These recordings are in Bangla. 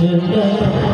Krishna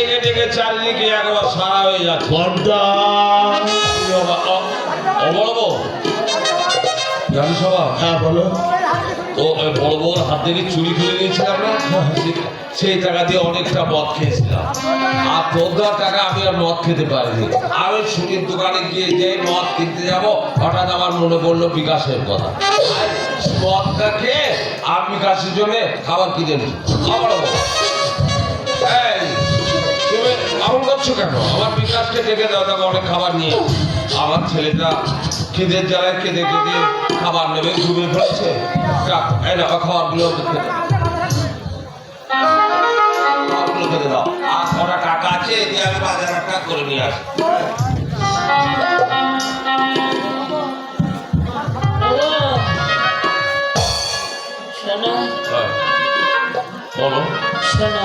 ডেকে ডেকে চারিদিকে একবার সারা হয়ে যাচ্ছে। বড় হ্যাঁ বলো। তো ওই বড় হাত থেকে চুরি নিয়েছিলাম না? সেই টাকা দিয়ে অনেকটা মদ খেয়েছিলাম। আর টাকা আমি আর মদ খেতে পারিনি। আমি সুরির দোকানে গিয়ে যে মদ কিনতে যাব হঠাৎ আমার মনে পড়ল বিকাশের কথা। মদটা খেয়ে আর বিকাশের জন্য খাবার কিনে নি খাবার করছ কেন? আমার বিকাশকে ডেকে দাও তাকে অনেক খাবার নিয়ে। আমার ছেলেটা খিদের জ্বালায় কেঁদে কেঁদে খাবার নেবে ঘুমিয়ে পড়েছে। যাক, এই না খাবারগুলো ওকে খাবারগুলো খেতে দাও। আর কটা টাকা আছে এই দিয়ে আমি বাজার একটা করে নিয়ে আসি। শোনো। বলো। শোনো।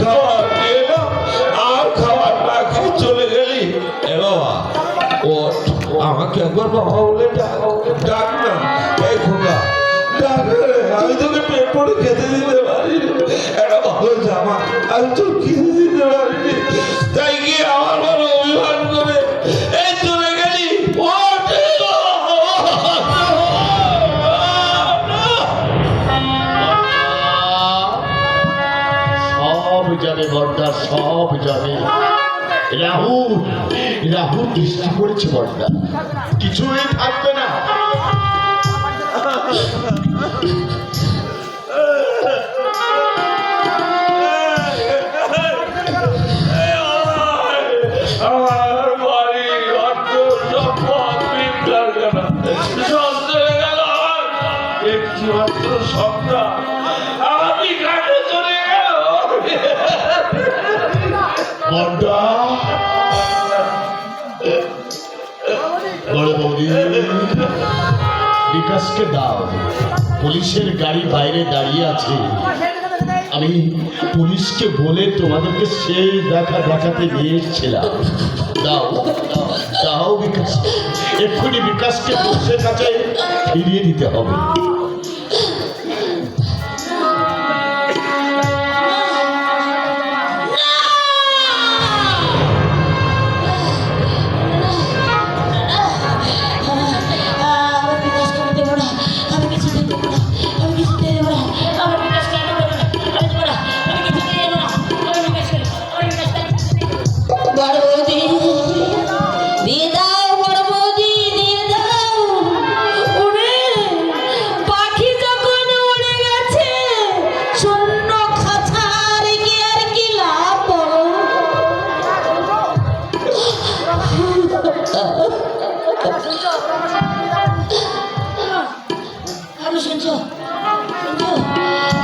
খাবার এলাম আর খাবার না চলে গেলি। ও আমাকে বলে ডাক। না। এই খোকা আমি তোকে পেট খেতে দিতে পারিনি একটা ভালো জামা। আমি তো কিনে দিতে পারিনি তাই গিয়ে আমার বড় অভিমান জানে বর্দা সব যাবে রাহু রাহু দৃষ্টি পড়েছে বর্দা। কিছুই থাকবে না। বিকাশকে দাও। পুলিশের গাড়ি বাইরে দাঁড়িয়ে আছে। আমি পুলিশকে বলে তোমাদেরকে সেই দেখা দেখাতে নিয়ে এসেছিলাম দাও দাও, বিকাশ এক্ষুনি বিকাশকে পুলিশের কাছে ফিরিয়ে দিতে হবে।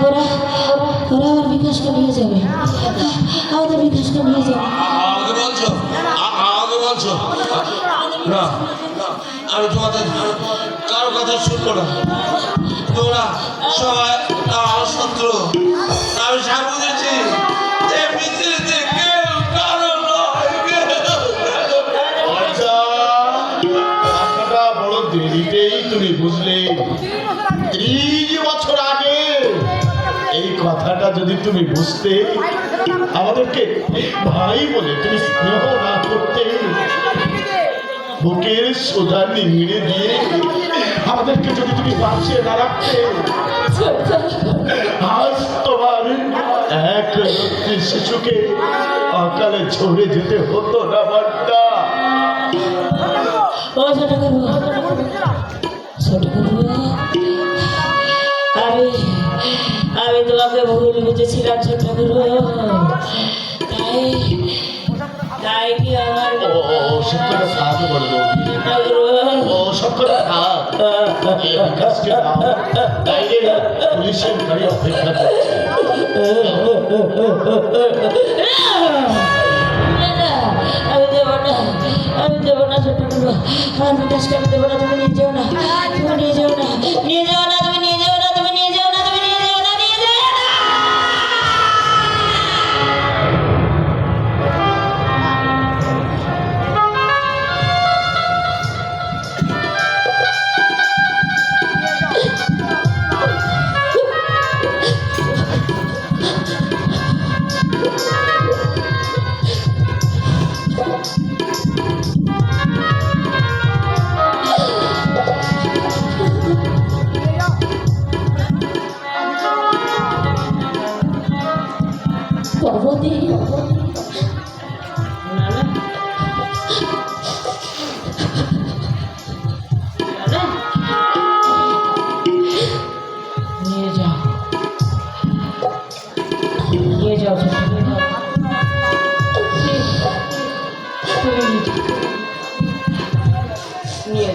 ওরা ওরা আমার বিকাশকে নিয়ে যাবে। আমি তোমাদের কারও কথা শুনব না। তোমরা সবাই আমার শত্রু। আমি সামনে যদি তুমি বুঝতে, আমাদেরকে ভাই বলে, তুমি স্নেহ না করতে, বুকের সোজা নিংড়ে দিয়ে আমাদেরকে যদি তুমি বাঁচিয়ে না রাখতে, আজ তোমার এক শিশুকে অকালে ঝরে যেতে হতো না ও ছোট আমি তোমাকে ভুল বুঝেছিলাম ছোট করব তাই তাই কি আমার পুলিশের গাড়ি অপেক্ষা করছে। আমি দেবো না আমি দেবো না ছোট করব বিকাশকে আমি দেবো না তুমি নিয়ে যাও না তুমি নিয়ে যাও না। যাও নিয়ে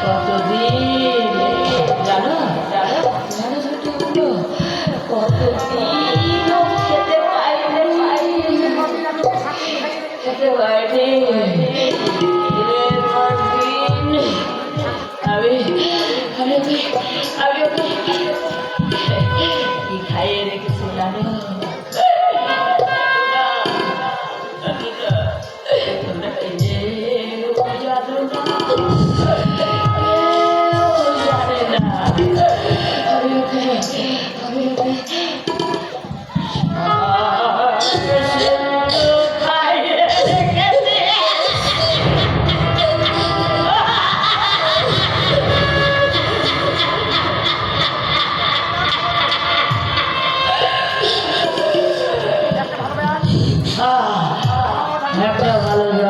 কতদিন জানো জানো? জানো ছোটগুলো কতদিন খেতে পাইনি খেতে পাইনি la একটা ভালো জামা ভালো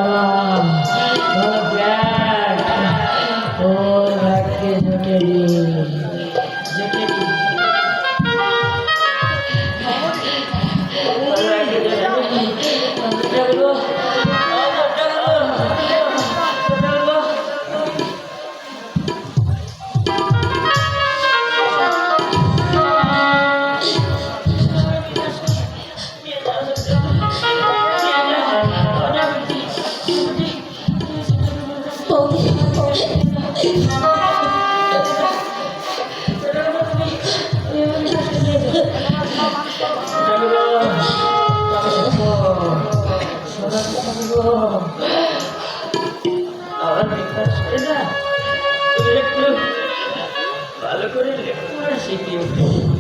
ভালো করে লেখাপড়া শিখিয়ে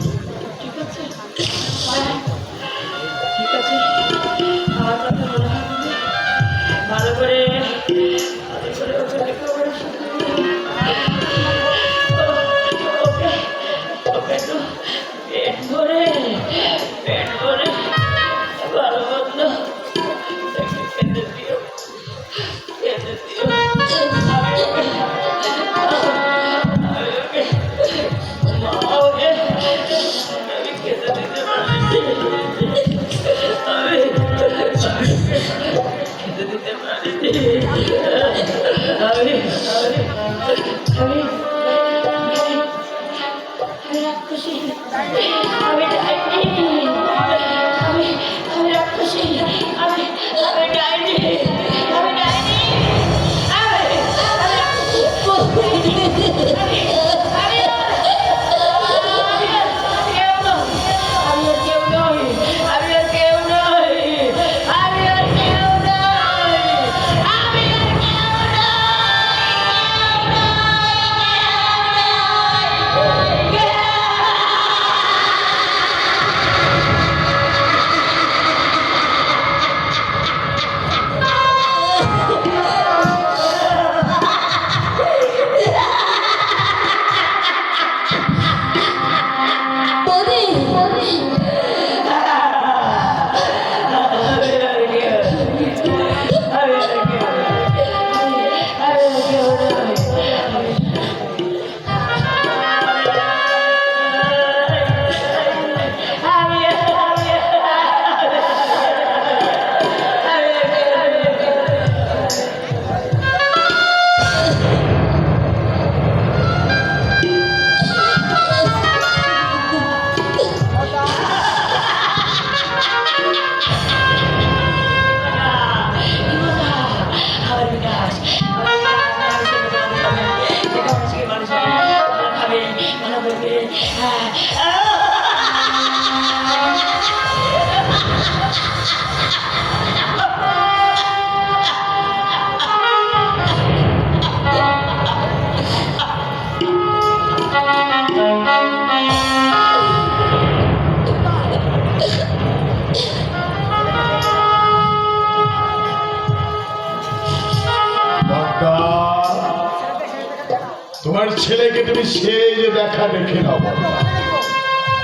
ছেলেকে তুমি সেই যে দেখা দেখে নাও।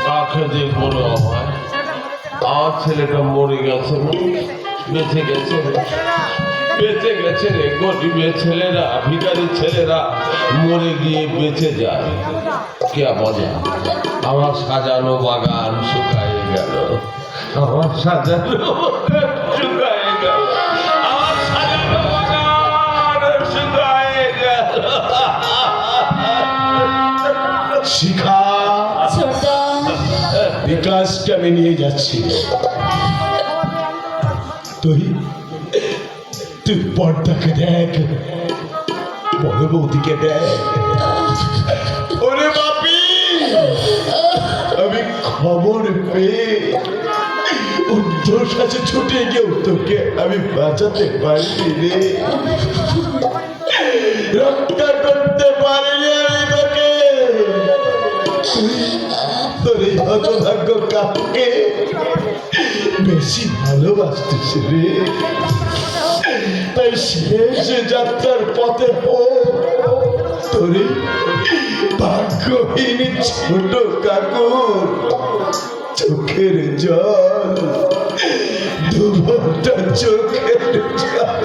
কাকে দেখব রে আমার আমার ছেলেটা মরে গেছে বেঁচে গেছে বেঁচে গেছে রে, গরিবের ছেলেরা ভিখারি ছেলেরা মরে গিয়ে বেঁচে যায়। কে বলে? আমার সাজানো বাগান শুকায় গেল। আমার সাজানো শিখা। বিকাশকে আমি নিয়ে যাচ্ছি তুই তুই পর্দাকে দেখ বড় বৌদিকে দেখ। ওরে বাপি! আমি খবর পেয়ে উদ্ধর কাছে ছুটে গিয়ে তোকে আমি বাঁচাতে পারিনি রে। এই হতভাগ্য কাপকে বেশি ভালোবাসতিস রে। তাই শেষ যাত্রার পথে তোর ভাগ্যহীন ছোট কাকুর চোখের জল। দুটা চোখের জল।